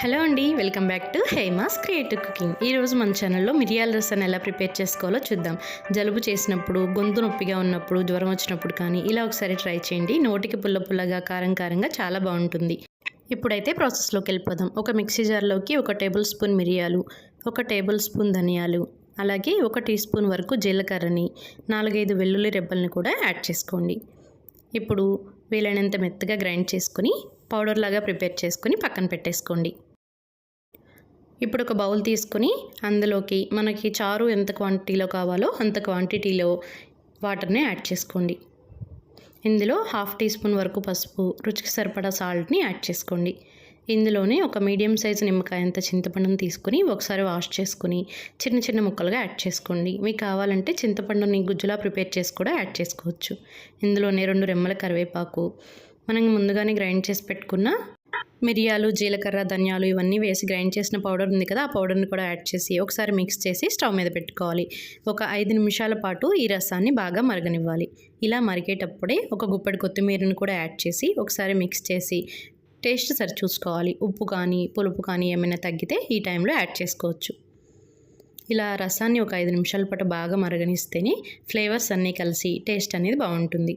Hello అండి welcome back to Hema's creative cooking. ఈరోజు మన ఛానల్లో మిరియాల రసాన్ని ఎలా ప్రిపేర్ చేసుకోవాలో చూద్దాం. జలుబు చేసినప్పుడు గొంతు నొప్పిగా ఉన్నప్పుడు జ్వరం వచ్చినప్పుడు కానీ ఇలా ఒకసారి ట్రై చేయండి. నోటికి పుల్ల పుల్లగా కారం కారంగా చాలా బాగుంటుంది. ఇప్పుడైతే ప్రాసెస్లోకి వెళ్ళిపోదాం. ఒక మిక్సీ జార్లోకి ఒక టేబుల్ స్పూన్ మిరియాలు ఒక టేబుల్ స్పూన్ ధనియాలు అలాగే ఒక టీ స్పూన్ వరకు జీలకర్రని నాలుగైదు వెల్లుల్లి రెబ్బల్ని కూడా యాడ్ చేసుకోండి. ఇప్పుడు వీలైనంత మెత్తగా గ్రైండ్ చేసుకుని పౌడర్ లాగా ప్రిపేర్ చేసుకుని పక్కన పెట్టేసుకోండి. ఇప్పుడు ఒక బౌల్ తీసుకొని అందులోకి మనకి చారు ఎంత క్వాంటిటీలో కావాలో అంత క్వాంటిటీలో వాటర్ని యాడ్ చేసుకోండి. ఇందులో హాఫ్ టీ స్పూన్ వరకు పసుపు రుచికి సరిపడా సాల్ట్ని యాడ్ చేసుకోండి. ఇందులోనే ఒక మీడియం సైజు నిమ్మకాయ అంత చింతపండుని తీసుకుని ఒకసారి వాష్ చేసుకుని చిన్న చిన్న ముక్కలుగా యాడ్ చేసుకోండి. మీకు కావాలంటే చింతపండుని గుజ్జులా ప్రిపేర్ చేసి కూడా యాడ్ చేసుకోవచ్చు. ఇందులోనే రెండు రెమ్మల కరివేపాకు. మనం ముందుగానే గ్రైండ్ చేసి పెట్టుకున్న మిరియాలు జీలకర్ర ధనియాలు ఇవన్నీ వేసి గ్రైండ్ చేసిన పౌడర్ ఉంది కదా ఆ పౌడర్ని కూడా యాడ్ చేసి ఒకసారి మిక్స్ చేసి స్టవ్ మీద పెట్టుకోవాలి. ఒక ఐదు నిమిషాల పాటు ఈ రసాన్ని బాగా మరగనివ్వాలి. ఇలా మరిగేటప్పుడే ఒక గుప్పడి కొత్తిమీరని కూడా యాడ్ చేసి ఒకసారి మిక్స్ చేసి టేస్ట్ సరి చూసుకోవాలి ఉప్పు కానీ పులుపు కానీ ఏమైనా తగ్గితే ఈ టైంలో యాడ్ చేసుకోవచ్చు. ఇలా రసాన్ని ఒక ఐదు నిమిషాల పాటు బాగా మరగనిస్తేనే ఫ్లేవర్స్ అన్నీ కలిసి టేస్ట్ అనేది బాగుంటుంది.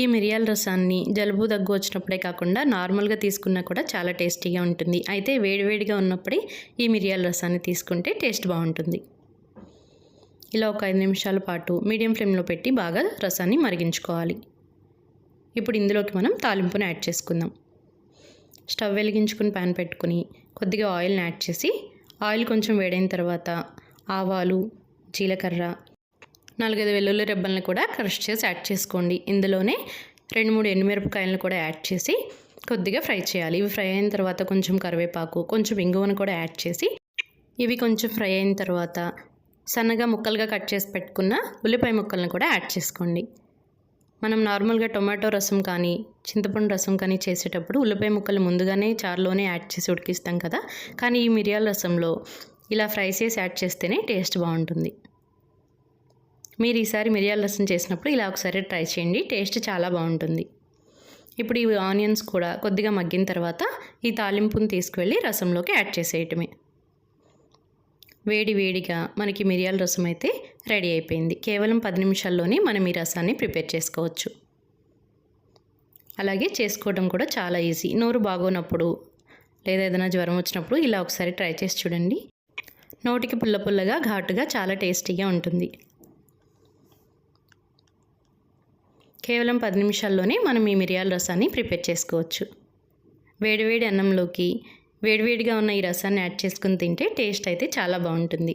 ఈ మిరియాల రసాన్ని జలుబు దగ్గు వచ్చినప్పుడే కాకుండా నార్మల్గా తీసుకున్నా కూడా చాలా టేస్టీగా ఉంటుంది. అయితే వేడివేడిగా ఉన్నప్పుడే ఈ మిరియాల రసాన్ని తీసుకుంటే టేస్ట్ బాగుంటుంది. ఇలా ఒక ఐదు నిమిషాల పాటు మీడియం ఫ్లేమ్లో పెట్టి బాగా రసాన్ని మరిగించుకోవాలి. ఇప్పుడు ఇందులోకి మనం తాలింపుని యాడ్ చేసుకుందాం. స్టవ్ వెలిగించుకుని ప్యాన్ పెట్టుకుని కొద్దిగా ఆయిల్ని యాడ్ చేసి ఆయిల్ కొంచెం వేడైన తర్వాత ఆవాలు జీలకర్ర నాలుగైదు వెల్లుల్లి రెబ్బల్ని కూడా క్రష్ చేసి యాడ్ చేసుకోండి. ఇందులోనే రెండు మూడు ఎండుమిరపకాయలను కూడా యాడ్ చేసి కొద్దిగా ఫ్రై చేయాలి. ఇవి ఫ్రై అయిన తర్వాత కొంచెం కరివేపాకు కొంచెం ఇంగువను కూడా యాడ్ చేసి ఇవి కొంచెం ఫ్రై అయిన తర్వాత సన్నగా ముక్కలుగా కట్ చేసి పెట్టుకున్న ఉల్లిపాయ ముక్కలను కూడా యాడ్ చేసుకోండి. మనం నార్మల్గా టొమాటో రసం కానీ చింతపండు రసం కానీ చేసేటప్పుడు ఉల్లిపాయ ముక్కలు ముందుగానే చారులోనే యాడ్ చేసి ఉడికిస్తాం కదా. కానీ ఈ మిరియాల రసంలో ఇలా ఫ్రై చేసి యాడ్ చేస్తేనే టేస్ట్ బాగుంటుంది. మీరు ఈసారి మిరియాల రసం చేసినప్పుడు ఇలా ఒకసారి ట్రై చేయండి. టేస్ట్ చాలా బాగుంటుంది. ఇప్పుడు ఈ ఆనియన్స్ కూడా కొద్దిగా మగ్గిన తర్వాత ఈ తాలింపుని తీసుకువెళ్ళి రసంలోకి యాడ్ చేసేయటమే. వేడి వేడిగా మనకి మిరియాల రసం అయితే రెడీ అయిపోయింది. కేవలం పది నిమిషాల్లోనే మనం ఈ రసాన్ని ప్రిపేర్ చేసుకోవచ్చు. అలాగే చేసుకోవడం కూడా చాలా ఈజీ. నోరు బాగోనప్పుడు లేదా ఏదైనా జ్వరం వచ్చినప్పుడు ఇలా ఒకసారి ట్రై చేసి చూడండి. నోటికి పుల్ల పుల్లగా ఘాటుగా చాలా టేస్టీగా ఉంటుంది. కేవలం పది నిమిషాల్లోనే మనం ఈ మిరియాల రసాన్ని ప్రిపేర్ చేసుకోవచ్చు. వేడివేడి అన్నంలోకి వేడివేడిగా ఉన్న ఈ రసాన్ని యాడ్ చేసుకుని తింటే టేస్ట్ అయితే చాలా బాగుంటుంది.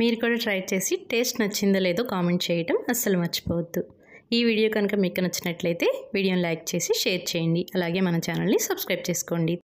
మీరు కూడా ట్రై చేసి టేస్ట్ నచ్చిందో లేదో కామెంట్ చేయటం అస్సలు మర్చిపోవద్దు. ఈ వీడియో కనుక మీకు నచ్చినట్లయితే వీడియోని లైక్ చేసి షేర్ చేయండి. అలాగే మన ఛానల్ని సబ్స్క్రైబ్ చేసుకోండి.